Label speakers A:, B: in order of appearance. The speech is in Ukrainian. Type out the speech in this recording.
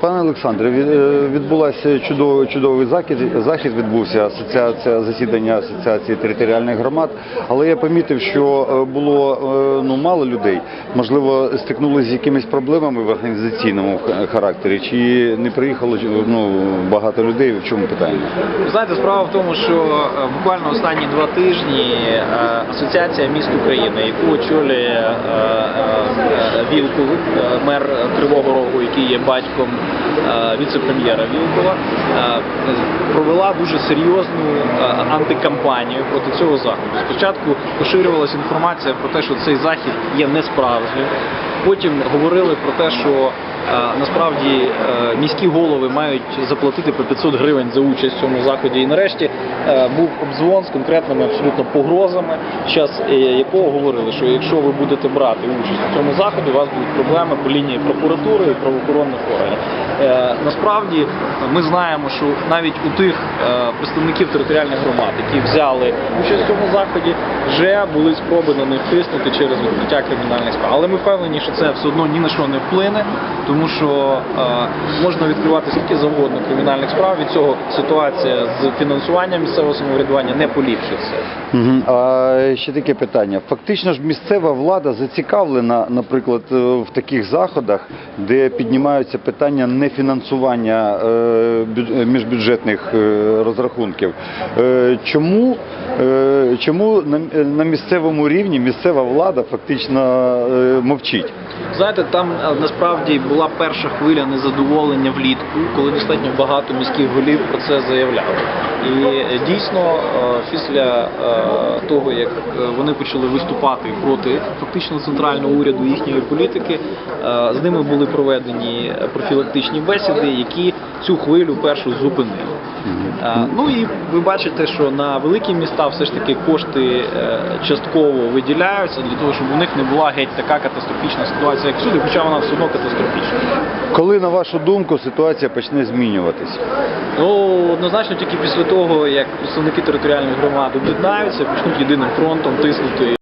A: Пане Олександре, е, відбулася чудовий, чудовий захід, захід відбувся асоціація засідання асоціації територіальних громад. Але я помітив, що е, було е, ну мало людей. Можливо, стикнулися з якимись проблемами в організаційному характері, чи не приїхало ну багато людей? В чому питання?
B: Знаєте, справа в тому, що буквально останні два тижні Асоціація міст України, яку очолює Вілкул, мер Кривого Рогу, який є батьком е, віце-прем'єра Вілкова, е, провела дуже серйозну е, антикампанію проти цього заходу. Спочатку поширювалася інформація про те, що цей захід є несправжнім. Потім говорили про те, що насправді міські голови мають заплатити по 500 гривень за участь в цьому заході. І нарешті був обдзвон з конкретними абсолютно погрозами, час е, якого говорили, що якщо ви будете брати участь у цьому заході, у вас будуть проблеми по лінії прокуратури і правоохоронних органів. Е, Насправді ми знаємо, що навіть у тих е, представників територіальних громад, які взяли участь в цьому заході, вже були спроби на них тиснути через відкриття кримінальних справ. Але ми впевнені, що це все одно ні на що не вплине, тому що е, можна відкривати скільки завгодно кримінальних справ. Від цього ситуація з фінансуванням місцевого самоврядування не поліпшиться.
A: Мгм. А ще таке питання. Фактично ж місцева влада зацікавлена, наприклад, е, в таких заходах, де піднімаються питання нефінансування е, е, міжбюджетних розрахунків. Чому, чому на, місцевому рівні місцева влада фактично мовчить?
B: Знаєте, там е, насправді була перша хвиля незадоволення влітку, коли достатньо багато міських голів про це заявляли. І е, дійсно, е, після того, як вони почали виступати проти фактично центрального уряду їхньої політики, з ними були проведені профілактичні бесіди, які цю хвилю першу зупинили. Ну і ви бачите, що на великі міста все ж таки кошти частково виділяються для того, щоб у них не була геть така катастрофічна ситуація, як всюди, хоча вона все одно катастрофічна.
A: Коли, на вашу думку, ситуація почне змінюватись?
B: Ну однозначно тільки після того, як представники територіальних громад об'єднаються, почнуть єдиним фронтом тиснути